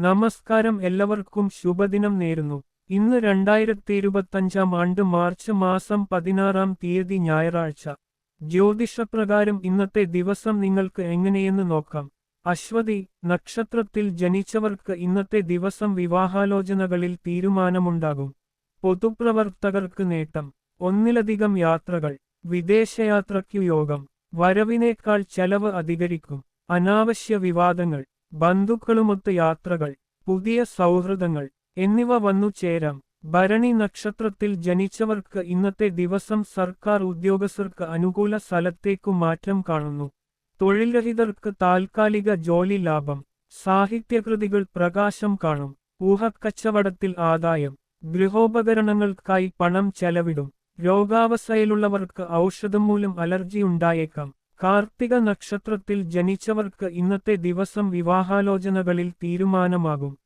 നമസ്കാരം എല്ലാവർക്കും ശുഭദിനം നേരുന്നു. ഇന്ന് രണ്ടായിരത്തി ഇരുപത്തഞ്ചാം ആണ്ട് മാർച്ച് മാസം പതിനാറാം തീയതി ഞായറാഴ്ച. ജ്യോതിഷപ്രകാരം ഇന്നത്തെ ദിവസം നിങ്ങൾക്ക് എങ്ങനെയെന്ന് നോക്കാം. അശ്വതി നക്ഷത്രത്തിൽ ജനിച്ചവർക്ക് ഇന്നത്തെ ദിവസം വിവാഹാലോചനകളിൽ തീരുമാനമുണ്ടാകും. പൊതുപ്രവർത്തകർക്ക് നേട്ടം. ഒന്നിലധികം യാത്രകൾ. വിദേശയാത്രയ്ക്കു യോഗം. വരവിനേക്കാൾ ചെലവ് അധികരിക്കും. അനാവശ്യ വിവാദങ്ങൾ. ബന്ധുക്കളുമൊത്ത് യാത്രകൾ പുതിയ സൗഹൃദങ്ങൾ എന്നിവ വന്നു ചേരാം. ഭരണി നക്ഷത്രത്തിൽ ജനിച്ചവർക്ക് ഇന്നത്തെ ദിവസം സർക്കാർ ഉദ്യോഗസ്ഥർക്ക് അനുകൂല സ്ഥലത്തേക്കു മാറ്റം കാണുന്നു. തൊഴിൽരഹിതർക്ക് താൽക്കാലിക ജോലി ലാഭം സാഹിത്യകൃതികൾ പ്രകാശം കാണും ഊഹക്കച്ചവടത്തിൽ ആദായം ഗൃഹോപകരണങ്ങൾക്കായി പണം ചെലവിടും രോഗാവസ്ഥയിലുള്ളവർക്ക് ഔഷധം മൂലം അലർജി ഉണ്ടായേക്കാം. കാർത്തിക നക്ഷത്രത്തിൽ ജനിച്ചവർക്ക് ഇന്നത്തെ ദിവസം വിവാഹാലോചനകളിൽ തീരുമാനമാകും.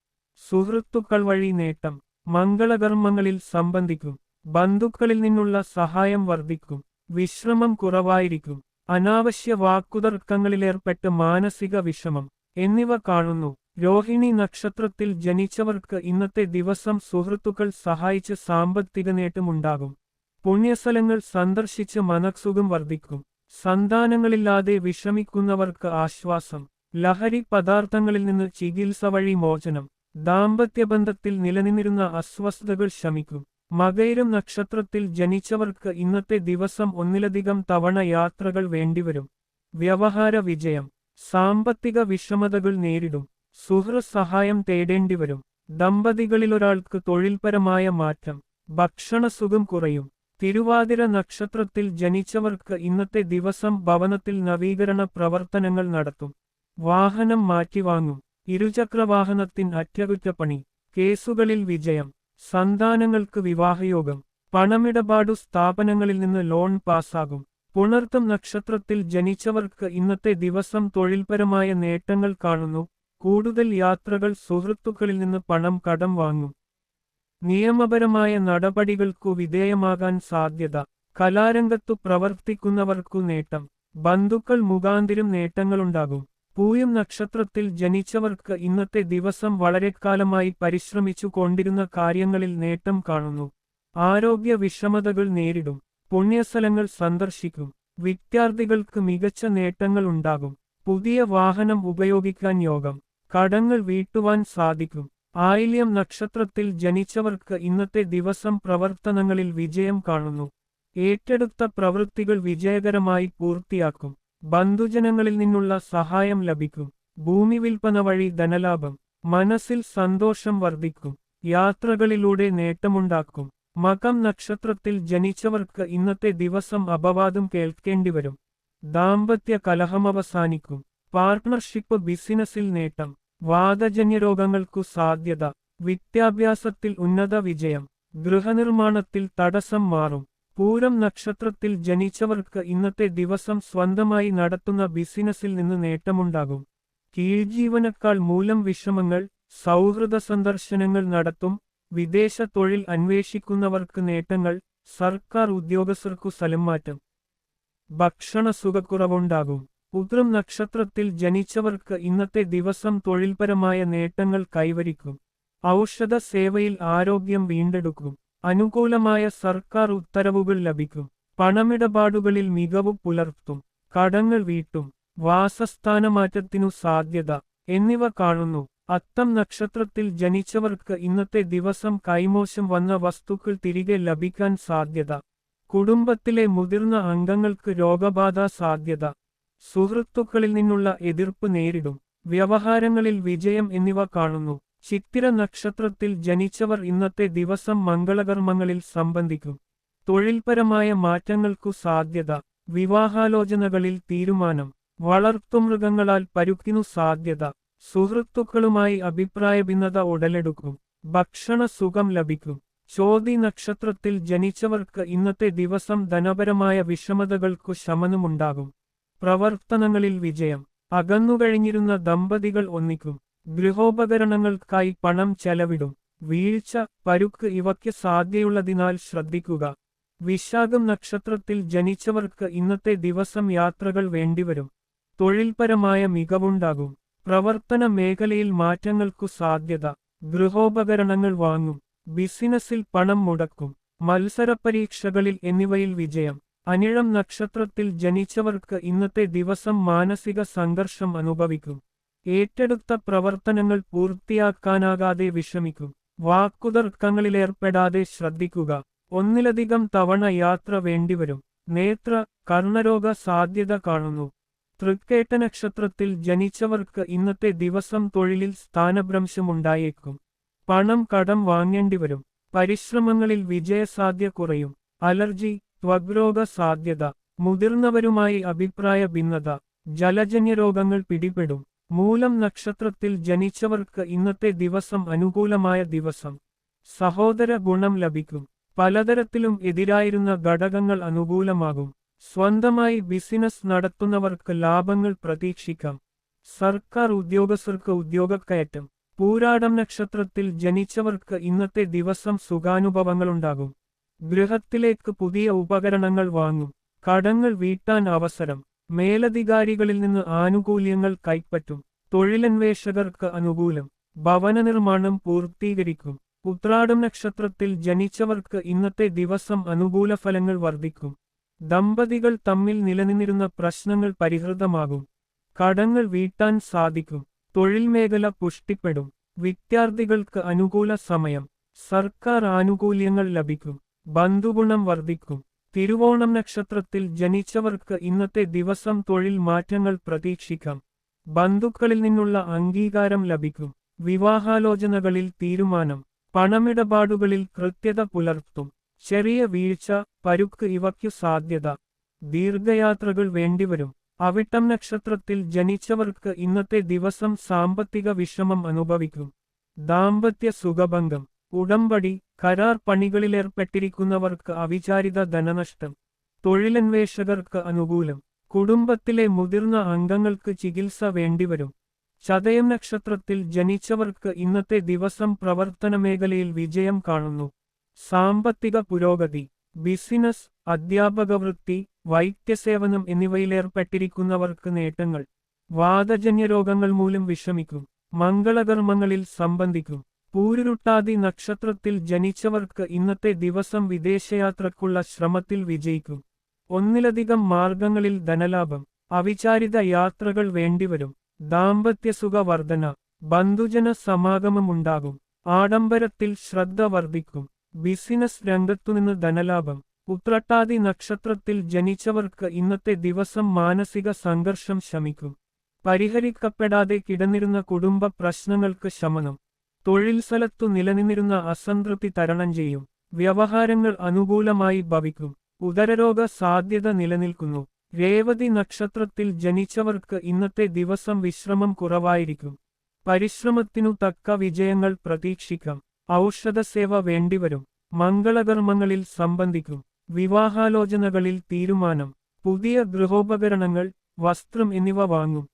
സുഹൃത്തുക്കൾ വഴി നേട്ടം മംഗളകർമ്മങ്ങളിൽ സംബന്ധിക്കും ബന്ധുക്കളിൽ നിന്നുള്ള സഹായം വർദ്ധിക്കും വിശ്രമം കുറവായിരിക്കും അനാവശ്യ വാക്കുതർക്കങ്ങളിലേർപ്പെട്ട് മാനസിക വിഷമം എന്നിവ കാണുന്നു. രോഹിണി നക്ഷത്രത്തിൽ ജനിച്ചവർക്ക് ഇന്നത്തെ ദിവസം സുഹൃത്തുക്കൾ സഹായിച്ച് സാമ്പത്തിക നേട്ടമുണ്ടാകും. പുണ്യസ്ഥലങ്ങൾ സന്ദർശിച്ച് മനസ്സുഖം വർദ്ധിക്കും. സന്താനങ്ങളില്ലാതെ വിഷമിക്കുന്നവർക്ക് ആശ്വാസം. ലഹരി പദാർത്ഥങ്ങളിൽ നിന്ന് ചികിത്സ വഴി മോചനം. ദാമ്പത്യബന്ധത്തിൽ നിലനിന്നിരുന്ന അസ്വസ്ഥതകൾ ശമിക്കും. മകയിരം നക്ഷത്രത്തിൽ ജനിച്ചവർക്ക് ഇന്നത്തെ ദിവസം ഒന്നിലധികം തവണ യാത്രകൾ വേണ്ടിവരും. വ്യവഹാര വിജയം. സാമ്പത്തിക വിഷമതകൾ നേരിടും. സുഹൃ സഹായം തേടേണ്ടിവരും. ദമ്പതികളിലൊരാൾക്ക് തൊഴിൽപരമായ മാറ്റം. ഭക്ഷണസുഖം കുറയും. തിരുവാതിര നക്ഷത്രത്തിൽ ജനിച്ചവർക്ക് ഇന്നത്തെ ദിവസം ഭവനത്തിൽ നവീകരണ പ്രവർത്തനങ്ങൾ നടത്തും. വാഹനം മാറ്റിവാങ്ങും. ഇരുചക്രവാഹനത്തിൻ അറ്റകുറ്റപ്പണി. കേസുകളിൽ വിജയം. സന്താനങ്ങൾക്ക് വിവാഹയോഗം. പണമിടപാടു സ്ഥാപനങ്ങളിൽ നിന്ന് ലോൺ പാസാകും. പുണർത്തം നക്ഷത്രത്തിൽ ജനിച്ചവർക്ക് ഇന്നത്തെ ദിവസം തൊഴിൽപരമായ നേട്ടങ്ങൾ കാണുന്നു. കൂടുതൽ യാത്രകൾ സുഹൃത്തുക്കളിൽ നിന്ന് പണം കടം വാങ്ങും. നിയമപരമായ നടപടികൾക്കു വിധേയമാകാൻ സാധ്യത കലാരംഗത്തു പ്രവർത്തിക്കുന്നവർക്കു നേട്ടം ബന്ധുക്കൾ മുഖാന്തിരം നേട്ടങ്ങളുണ്ടാകും. പൂയം നക്ഷത്രത്തിൽ ജനിച്ചവർക്ക് ഇന്നത്തെ ദിവസം വളരെക്കാലമായി പരിശ്രമിച്ചു കൊണ്ടിരുന്ന കാര്യങ്ങളിൽ നേട്ടം കാണുന്നു. ആരോഗ്യ വിഷമതകൾ നേരിടും പുണ്യസ്ഥലങ്ങൾ സന്ദർശിക്കും വിദ്യാർത്ഥികൾക്ക് മികച്ച നേട്ടങ്ങൾ ഉണ്ടാകും. പുതിയ വാഹനം ഉപയോഗിക്കാൻ യോഗം കടങ്ങൾ വീട്ടുവാൻ സാധിക്കും. ആയില്യം നക്ഷത്രത്തിൽ ജനിച്ചവർക്ക് ഇന്നത്തെ ദിവസം പ്രവർത്തനങ്ങളിൽ വിജയം കാണുന്നു. ഏറ്റെടുത്ത പ്രവൃത്തികൾ വിജയകരമായി പൂർത്തിയാക്കും. ബന്ധുജനങ്ങളിൽ നിന്നുള്ള സഹായം ലഭിക്കും. ഭൂമി വിൽപ്പന വഴി ധനലാഭം. മനസ്സിൽ സന്തോഷം വർദ്ധിക്കും. യാത്രകളിലൂടെ നേട്ടമുണ്ടാക്കും. മകം നക്ഷത്രത്തിൽ ജനിച്ചവർക്ക് ഇന്നത്തെ ദിവസം അപവാദം കേൾക്കേണ്ടി വരും ദാമ്പത്യ കലഹം അവസാനിക്കും. പാർട്ണർഷിപ്പ് ബിസിനസ്സിൽ നേട്ടം. വാതജന്യ രോഗങ്ങൾക്കു സാധ്യത വിദ്യാഭ്യാസത്തിൽ ഉന്നത വിജയം ഗൃഹനിർമ്മാണത്തിൽ തടസ്സം മാറും പൂരം നക്ഷത്രത്തിൽ ജനിച്ചവർക്ക് ഇന്നത്തെ ദിവസം സ്വന്തമായി നടത്തുന്ന ബിസിനസ്സിൽ നിന്ന് നേട്ടമുണ്ടാകും കീഴ്ജീവനക്കാൾ മൂലം വിഷമങ്ങൾ സൗഹൃദ സന്ദർശനങ്ങൾ നടത്തും വിദേശ തൊഴിൽ അന്വേഷിക്കുന്നവർക്ക് നേട്ടങ്ങൾ സർക്കാർ ഉദ്യോഗസ്ഥർക്കു സ്ഥലംമാറ്റം ഭക്ഷണ സുഖക്കുറവുണ്ടാകും. ഉത്രം നക്ഷത്രത്തിൽ ജനിച്ചവർക്ക് ഇന്നത്തെ ദിവസം തൊഴിൽപരമായ നേട്ടങ്ങൾ കൈവരിക്കും. ഔഷധ സേവയിൽ ആരോഗ്യം വീണ്ടെടുക്കും. അനുകൂലമായ സർക്കാർ ഉത്തരവുകൾ ലഭിക്കും. പണമിടപാടുകളിൽ മികവ് പുലർത്തും. കടങ്ങൾ വീട്ടും. വാസസ്ഥാനമാറ്റത്തിനു സാധ്യത എന്നിവ കാണുന്നു. അത്തം നക്ഷത്രത്തിൽ ജനിച്ചവർക്ക് ഇന്നത്തെ ദിവസം കൈമോശം വന്ന വസ്തുക്കൾ തിരികെ ലഭിക്കാൻ സാധ്യത. കുടുംബത്തിലെ മുതിർന്ന അംഗങ്ങൾക്ക് രോഗബാധ സാധ്യത. സുഹൃത്തുക്കളിൽ നിന്നുള്ള എതിർപ്പ് നേരിടും. വ്യവഹാരങ്ങളിൽ വിജയം എന്നിവ കാണുന്നു. ചിത്തിര നക്ഷത്രത്തിൽ ജനിച്ചവർ ഇന്നത്തെ ദിവസം മംഗളകർമ്മങ്ങളിൽ സംബന്ധിക്കും. തൊഴിൽപരമായ മാറ്റങ്ങൾക്കു സാധ്യത. വിവാഹാലോചനകളിൽ തീരുമാനം. വളർത്തുമൃഗങ്ങളാൽ പരുക്കിനു സാധ്യത. സുഹൃത്തുക്കളുമായി അഭിപ്രായ ഭിന്നത ഉടലെടുക്കും. ഭക്ഷണ സുഖം ലഭിക്കും. ചോതി നക്ഷത്രത്തിൽ ജനിച്ചവർക്ക് ഇന്നത്തെ ദിവസം ധനപരമായ വിഷമതകൾക്കു ശമനമുണ്ടാകും. പ്രവർത്തനങ്ങളിൽ വിജയം. അകന്നുകഴിഞ്ഞിരുന്ന ദമ്പതികൾ ഒന്നിക്കും. ഗൃഹോപകരണങ്ങൾക്കായി പണം ചെലവിടും. വീഴ്ച പരുക്ക് ഇവയ്ക്ക് സാധ്യതയുള്ളതിനാൽ ശ്രദ്ധിക്കുക. വിശാഖം നക്ഷത്രത്തിൽ ജനിച്ചവർക്ക് ഇന്നത്തെ ദിവസം യാത്രകൾ വേണ്ടിവരും. തൊഴിൽപരമായ മികവുണ്ടാകും. പ്രവർത്തന മേഖലയിൽ മാറ്റങ്ങൾക്കു സാധ്യത. ഗൃഹോപകരണങ്ങൾ വാങ്ങും. ബിസിനസ്സിൽ പണം മുടക്കും. മത്സരപരീക്ഷകളിൽ എന്നിവയിൽ വിജയം. അനിഴം നക്ഷത്രത്തിൽ ജനിച്ചവർക്ക് ഇന്നത്തെ ദിവസം മാനസിക സംഘർഷം അനുഭവിക്കും. ഏറ്റെടുത്ത പ്രവർത്തനങ്ങൾ പൂർത്തിയാക്കാനാകാതെ വിഷമിക്കും. വാക്കുതർക്കങ്ങളിലേർപ്പെടാതെ ശ്രദ്ധിക്കുക. ഒന്നിലധികം തവണ യാത്ര വേണ്ടിവരും. നേത്ര കർണരോഗ സാധ്യത കാണുന്നു. തൃക്കേട്ട നക്ഷത്രത്തിൽ ജനിച്ചവർക്ക് ഇന്നത്തെ ദിവസം തൊഴിലിൽ സ്ഥാനഭ്രംശമുണ്ടായേക്കും. പണം കടം വാങ്ങേണ്ടിവരും. പരിശ്രമങ്ങളിൽ വിജയസാധ്യ കുറയും. അലർജി ത്വഗ്രോഗ സാധ്യത മുതിർന്നവരുമായി അഭിപ്രായ ഭിന്നത ജലജന്യ രോഗങ്ങൾ പിടിപെടും. മൂലം നക്ഷത്രത്തിൽ ജനിച്ചവർക്ക് ഇന്നത്തെ ദിവസം അനുകൂലമായ ദിവസം. സഹോദര ഗുണം ലഭിക്കും. പലതരത്തിലും എതിരായിരുന്ന ഘടകങ്ങൾ അനുകൂലമാകും. സ്വന്തമായി ബിസിനസ് നടത്തുന്നവർക്ക് ലാഭങ്ങൾ പ്രതീക്ഷിക്കാം. സർക്കാർ ഉദ്യോഗസ്ഥർക്ക് ഉദ്യോഗക്കയറ്റം. പൂരാടം നക്ഷത്രത്തിൽ ജനിച്ചവർക്ക് ഇന്നത്തെ ദിവസം സുഖാനുഭവങ്ങളുണ്ടാകും. ഗൃഹത്തിലേക്ക് പുതിയ ഉപകരണങ്ങൾ വാങ്ങും. കടങ്ങൾ വീട്ടാൻ അവസരം. മേലധികാരികളിൽ നിന്ന് ആനുകൂല്യങ്ങൾ കൈപ്പറ്റും. തൊഴിലന്വേഷകർക്ക് അനുകൂലം. ഭവന നിർമ്മാണം പൂർത്തീകരിക്കും. ഉത്രാടം നക്ഷത്രത്തിൽ ജനിച്ചവർക്ക് ഇന്നത്തെ ദിവസം അനുകൂല ഫലങ്ങൾ വർദ്ധിക്കും. ദമ്പതികൾ തമ്മിൽ നിലനിന്നിരുന്ന പ്രശ്നങ്ങൾ പരിഹൃതമാകും. കടങ്ങൾ വീട്ടാൻ സാധിക്കും. തൊഴിൽ മേഖല പുഷ്ടിപ്പെടും. വിദ്യാർത്ഥികൾക്ക് അനുകൂല സമയം. സർക്കാർ ആനുകൂല്യങ്ങൾ ലഭിക്കും. ബന്ധുഗുണം വർദ്ധിക്കും. തിരുവോണം നക്ഷത്രത്തിൽ ജനിച്ചവർക്ക് ഇന്നത്തെ ദിവസം തൊഴിൽ മാറ്റങ്ങൾ പ്രതീക്ഷിക്കാം. ബന്ധുക്കളിൽ നിന്നുള്ള അംഗീകാരം ലഭിക്കും. വിവാഹാലോചനകളിൽ തീരുമാനം. പണമിടപാടുകളിൽ കൃത്യത പുലർത്തും. ചെറിയ വീഴ്ച പരുക്ക് ഇവയ്ക്കു സാധ്യത. ദീർഘയാത്രകൾ വേണ്ടിവരും. അവിട്ടം നക്ഷത്രത്തിൽ ജനിച്ചവർക്ക് ഇന്നത്തെ ദിവസം സാമ്പത്തിക വിഷമം അനുഭവിക്കും. ദാമ്പത്യ സുഖഭംഗം. ഉടമ്പടി കരാർ പണികളിലേർപ്പെട്ടിരിക്കുന്നവർക്ക് അവിചാരിത ധനനഷ്ടം തൊഴിലന്വേഷകർക്ക് അനുകൂലം കുടുംബത്തിലെ മുതിർന്ന അംഗങ്ങൾക്ക് ചികിത്സ വേണ്ടിവരും. ചതയം നക്ഷത്രത്തിൽ ജനിച്ചവർക്ക് ഇന്നത്തെ ദിവസം പ്രവർത്തന മേഖലയിൽ വിജയം കാണുന്നു. സാമ്പത്തിക പുരോഗതി ബിസിനസ് അധ്യാപകവൃത്തി വൈദ്യസേവനം എന്നിവയിലേർപ്പെട്ടിരിക്കുന്നവർക്ക് നേട്ടങ്ങൾ വാതജന്യ രോഗങ്ങൾ മൂലം വിഷമിക്കും മംഗളകർമ്മങ്ങളിൽ സംബന്ധിക്കും. പൂരുരുട്ടാതി നക്ഷത്രത്തിൽ ജനിച്ചവർക്ക് ഇന്നത്തെ ദിവസം വിദേശയാത്രക്കുള്ള ശ്രമത്തിൽ വിജയിക്കും. ഒന്നിലധികം മാർഗങ്ങളിൽ ധനലാഭം അവിചാരിത യാത്രകൾ വേണ്ടിവരും ദാമ്പത്യസുഖ വർധന ബന്ധുജന സമാഗമമുണ്ടാകും ആഡംബരത്തിൽ ശ്രദ്ധ വർദ്ധിക്കും ബിസിനസ് രംഗത്തുനിന്ന് ധനലാഭം ഉത്രട്ടാതി നക്ഷത്രത്തിൽ ജനിച്ചവർക്ക് ഇന്നത്തെ ദിവസം മാനസിക സംഘർഷം ശമിക്കും. പരിഹരിക്കപ്പെടാതെ കിടന്നിരുന്ന കുടുംബ പ്രശ്നങ്ങൾക്ക് ശമനം തൊഴിൽ സ്ഥലത്തു നിലനിന്നിരുന്ന അസംതൃപ്തി തരണം ചെയ്യും. വ്യവഹാരങ്ങൾ അനുകൂലമായി ഭവിക്കും. ഉദരരോഗ സാധ്യത നിലനിൽക്കുന്നു. രേവതി നക്ഷത്രത്തിൽ ജനിച്ചവർക്ക് ഇന്നത്തെ ദിവസം വിശ്രമം കുറവായിരിക്കും. പരിശ്രമത്തിനു തക്ക വിജയങ്ങൾ പ്രതീക്ഷിക്കാം. ഔഷധസേവ വേണ്ടിവരും. മംഗളകർമ്മങ്ങളിൽ സംബന്ധിക്കും. വിവാഹാലോചനകളിൽ തീരുമാനം. പുതിയ ഗൃഹോപകരണങ്ങൾ വസ്ത്രം എന്നിവ വാങ്ങും.